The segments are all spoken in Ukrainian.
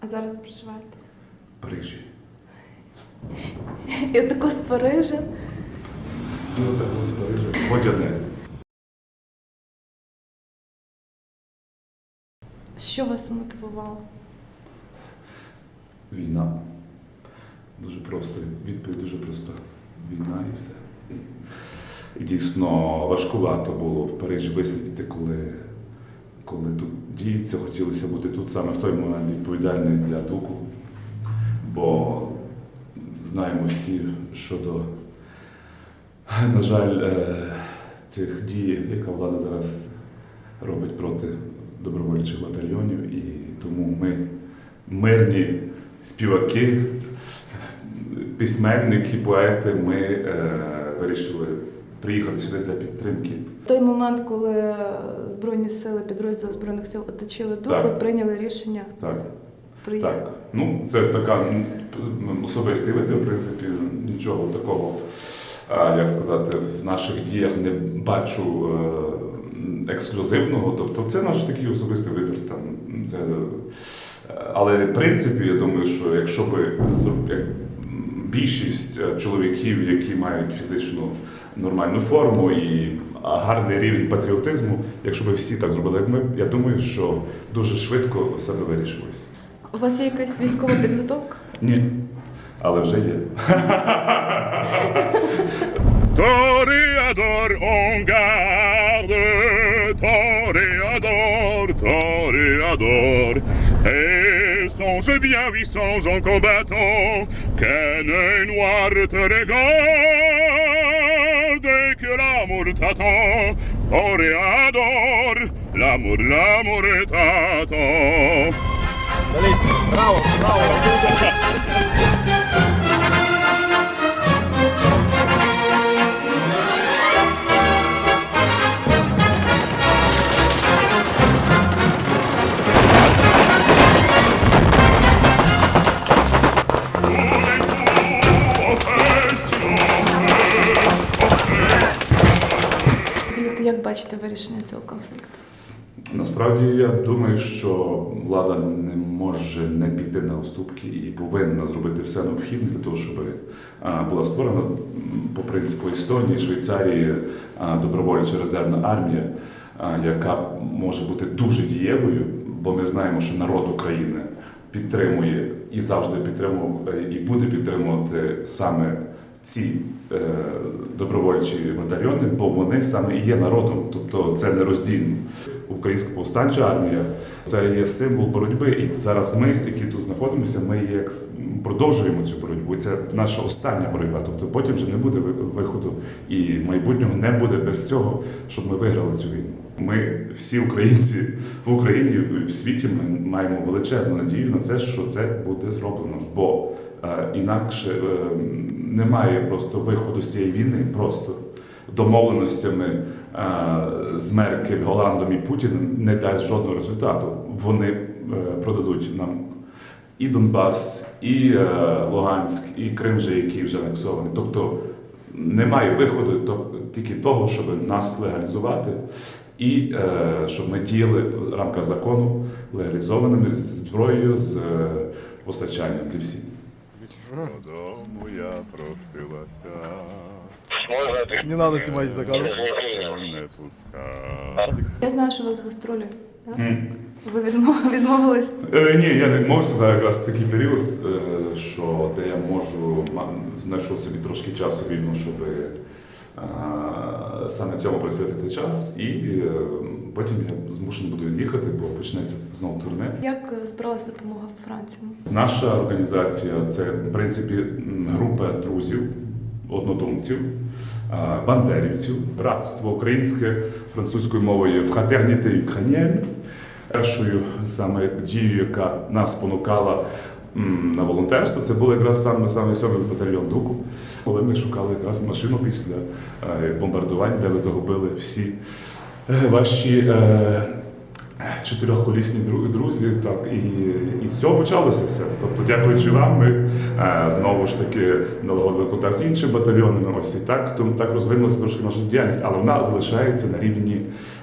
А зараз проживаєте? В Парижі. І тако з Парижа. Ну, так з Парижа. Водяне. Що вас мотивувало? Війна. Дуже просто. Відповідь дуже проста. Війна і все. І дійсно важкувато було в Парижі висидіти, коли, коли тут діється, хотілося бути тут саме в той момент відповідальний для духу. Бо знаємо всі щодо, на жаль, е, цих дій, яка влада зараз робить проти добровольчих батальйонів. І тому ми мирні співаки, письменники, поети, ми е, вирішили приїхати сюди для підтримки. В той момент, коли Збройні сили, підрозділи Збройних сил оточили дух, ви прийняли рішення Так, приїхати. так. Ну, це така особистий вибір, в принципі, нічого такого, як сказати, в наших діях не бачу е, ексклюзивного. Тобто це наш такий особистий вибір. Там, це, е, але в принципі, я думаю, що якщо би більшість е, чоловіків, які мають фізичну нормальну форму і гарний рівень патріотизму, якщо б всі так зробили, як ми, я думаю, що дуже швидко все би вирішилось. У вас є якась військова підготовка? Ні, але вже є. En garde, toréador, toréador. Et songe bien, oui, songe en combattant, qu'un noir te regarde et que l'amour t'attend. Toréador, l'amour, l'amour t'attend. Bellissimo, bravo, bravo. Бачите вирішення цього конфлікту? Насправді я думаю, що влада не може не піти на уступки і повинна зробити все необхідне для того, щоб була створена по принципу Естонії, Швейцарії добровольча резервна армія, яка може бути дуже дієвою, бо ми знаємо, що народ України підтримує і завжди підтримував і буде підтримувати саме ці добровольчі батальйони, бо вони саме і є народом, тобто це не роздільно. Українська повстанча армія це є символ боротьби. І зараз ми, які тут знаходимося, ми як продовжуємо цю боротьбу. Це наша остання боротьба. Тобто потім вже не буде виходу, і майбутнього не буде без цього, щоб ми виграли цю війну. Ми всі українці в Україні в світі ми маємо величезну надію на це, що це буде зроблено. Бо е, інакше е, немає просто виходу з цієї війни, просто домовленостями е, з Меркель, Голландом і Путіним не дасть жодного результату. Вони е, продадуть нам і Донбас, і е, Луганськ, і Крим, же, який вже анексований. Тобто немає виходу тільки того, щоб нас легалізувати. І е, щоб ми діяли в рамках закону легалізованими з зброєю, з е, постачанням зі всім. Додому я просилася, Не надо снимать за камеру. не пускай. Я знаю, що у вас гастролі. так? М. Ви відмов- відмовились? Е, ні, я не можу зараз якраз такий період, е, що де я можу ма- знайшов собі трошки часу вільно, щоб е, саме цьому присвятити час, і е, потім я змушений буду від'їхати, бо почнеться знову турне. Як е, збиралась допомога в Франції? Наша організація це в принципі група друзів, однодумців, бандерівців, братство українське французькою мовою «Fraternité ukrainienne». Першою саме дією, яка нас спонукала на волонтерство, це був якраз саме саме сьомий батальйон Дуку, коли ми шукали якраз машину після е, бомбардувань, де ви загубили всі ваші. Е, Чотирьохколісні друзі, так і, і з цього почалося все. Тобто, дякуючи вам, ми е, знову ж таки налагодили контакт з іншими батальйонами. Ось і так, тому так розвинулася трошки наша діяльність, але вона залишається на рівні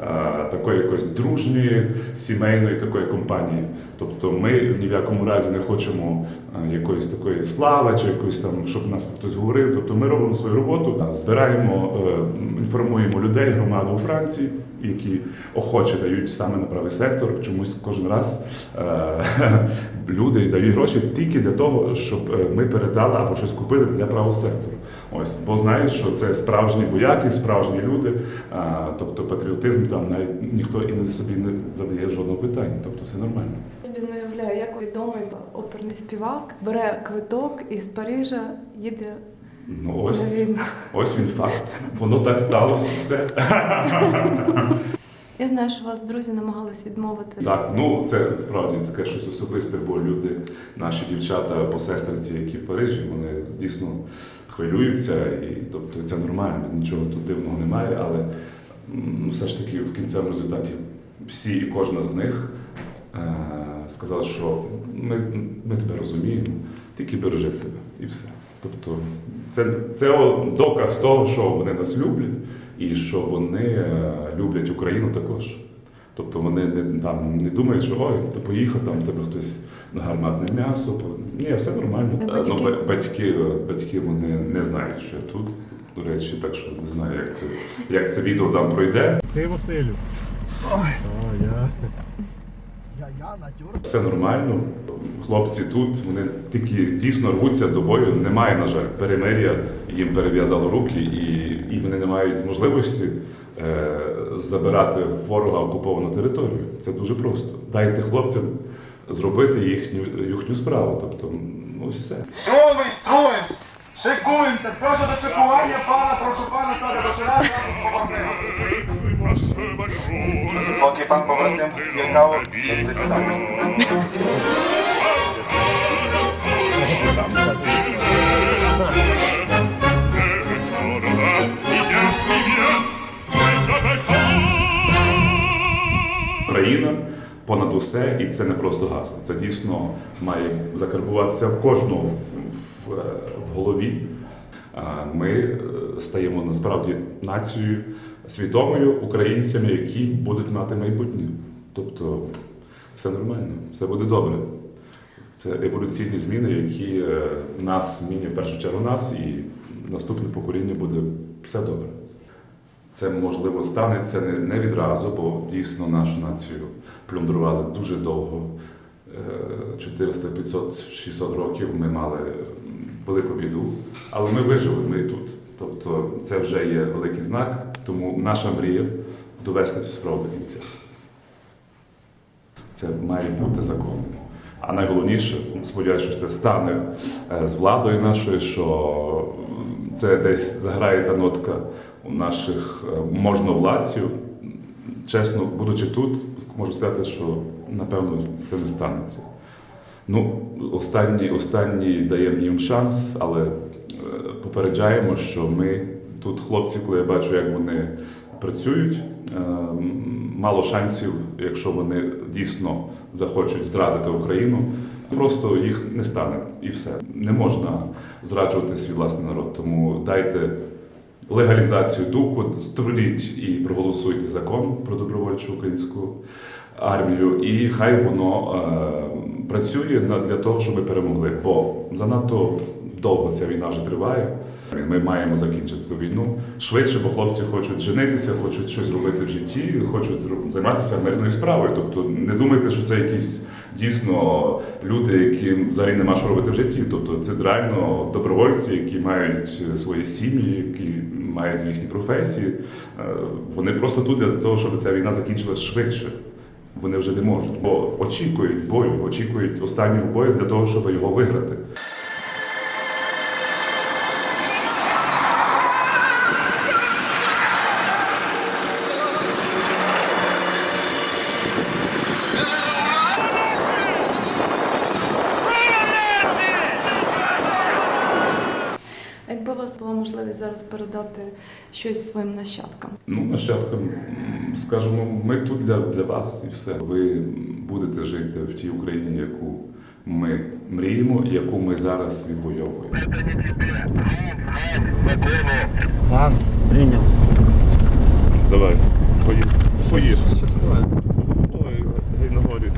е, такої якоїсь дружньої, сімейної такої компанії. Тобто, ми ні в якому разі не хочемо якоїсь такої слави чи якоїсь там, щоб нас хтось говорив. Тобто, ми робимо свою роботу, збираємо, інформуємо людей, громаду у Франції, які охоче дають саме на правий сектор. Чомусь кожен раз е, люди дають гроші тільки для того, щоб е, ми передали або щось купили для правого сектору. Ось, бо знають, що це справжні вояки, справжні люди. е, тобто патріотизм там навіть ніхто і не собі не задає жодного питання. Тобто все нормально. Не уявляю, як відомий оперний співак бере квиток і з Парижа їде Ну ось, ось він факт. Воно так сталося. Все. Я знаю, що вас друзі намагались відмовити. Так, ну це справді таке щось особисте, бо люди, наші дівчата по сестриці, які в Парижі, вони дійсно хвилюються, і тобто це нормально, нічого тут дивного немає, але м, все ж таки в кінцевому результаті всі і кожна з них е, сказали, що ми, ми тебе розуміємо, тільки бережи себе і все. Тобто це, це доказ того, що вони нас люблять і що вони е, люблять Україну також. Тобто вони не, там, не думають, що ой, ти поїхав, там тебе хтось на гарматне м'ясо. Ні, все нормально. Е, батьки? Ну, батьки, е, батьки вони не знають, що я тут. До речі, так що не знаю, як це, як це відео там пройде. Ти Василю. Ой. О, я. Все нормально. Хлопці тут, вони тільки дійсно рвуться до бою. Немає, на жаль, перемир'я, їм перев'язало руки, і, і вони не мають можливості е, забирати ворога окуповану територію. Це дуже просто. Дайте хлопцям зробити їхню, їхню справу. Тобто, ну все. Сьомий строїм! Шикуємося! Прошу до шикування пана, прошу пана стати до шира разом з побратимом. Поки пан побратим є. Україна понад усе, і це не просто гасло. Це дійсно має закарбуватися в кожного в, в, в голові. Ми е, стаємо насправді нацією свідомою українцями, які будуть мати майбутнє. Тобто все нормально, все буде добре. Це еволюційні зміни, які е, нас змінюють в першу чергу нас, і наступне покоління буде все добре. Це можливо станеться не, відразу, бо дійсно нашу націю плюндрували дуже довго. Е, 400, 500, 600 років ми мали велику біду, але ми вижили, ми тут. Тобто це вже є великий знак, тому наша мрія довести цю справу до кінця. Це має бути законом. А найголовніше, сподіваюся, що це стане е, з владою нашою, що це десь заграє та нотка у наших е, можновладців. Чесно, будучи тут, можу сказати, що напевно це не станеться. Ну, останній, останній даємо їм шанс, але е, попереджаємо, що ми тут, хлопці, коли я бачу, як вони працюють, е, мало шансів, якщо вони дійсно захочуть зрадити Україну. Просто їх не стане і все. Не можна зраджувати свій власний народ. Тому дайте легалізацію дуку, створіть і проголосуйте закон про добровольчу українську армію, і хай воно е, працює для того, щоб ми перемогли. Бо занадто довго ця війна вже триває. Ми маємо закінчити цю війну швидше, бо хлопці хочуть женитися, хочуть щось робити в житті, хочуть займатися мирною справою. Тобто не думайте, що це якісь дійсно люди, яким взагалі нема що робити в житті. Тобто це реально добровольці, які мають е, свої сім'ї, які мають їхні професії. Е, Вони просто тут для того, щоб ця війна закінчилась швидше. Вони вже не можуть, бо очікують бою, очікують останнього бою для того, щоб його виграти. Передати щось своїм нащадкам? Ну, нащадкам, скажемо, ми тут для, для вас і все. Ви будете жити в тій Україні, яку ми мріємо, і яку ми зараз відвоюємо. Ганс, прийняв. Давай. Що співає? Ой, гей на горі.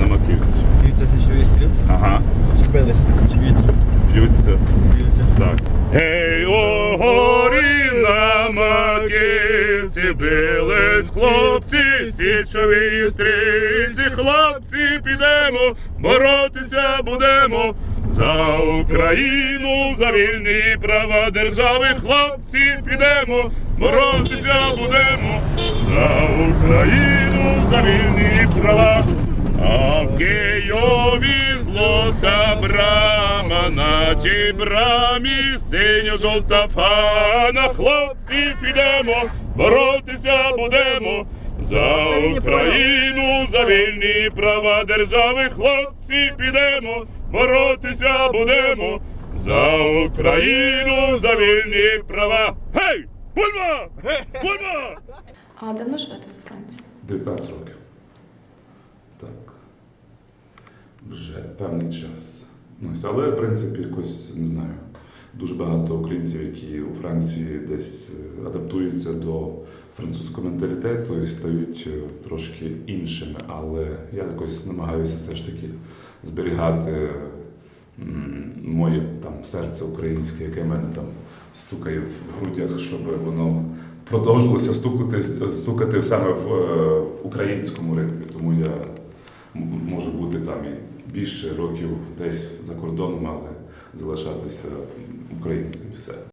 На маківці. Б'ються січові стрілці? Ага, Чи билися? Чи б'ються? б'ються. Б'ються. Маківці бились хлопці, січові стрільці, хлопці, підемо, боротися будемо. За Україну, за вільні права держави, хлопці, підемо, боротися будемо. За Україну, за вільні права. А в Києві злота брама, на тій брамі синьо-жовта фана. Хлопці підемо, боротися будемо. За Україну, за вільні права держави, хлопці підемо, боротися будемо. За Україну, за вільні права. Гей! Бульба! Бульба! А давно живете у Франції? 19 років. Так. Вже певний час. Ну, ось, але, в принципі, якось не знаю. Дуже багато українців, які у Франції десь е, адаптуються до французького менталітету і стають е, трошки іншими. Але я якось намагаюся все ж таки зберігати моє там серце українське, яке мене там стукає в грудях, щоб воно продовжилося стукати, стукати саме в, е, в українському ритмі. Тому я можу бути там і більше років десь за кордоном, але залишатися українцем. Все.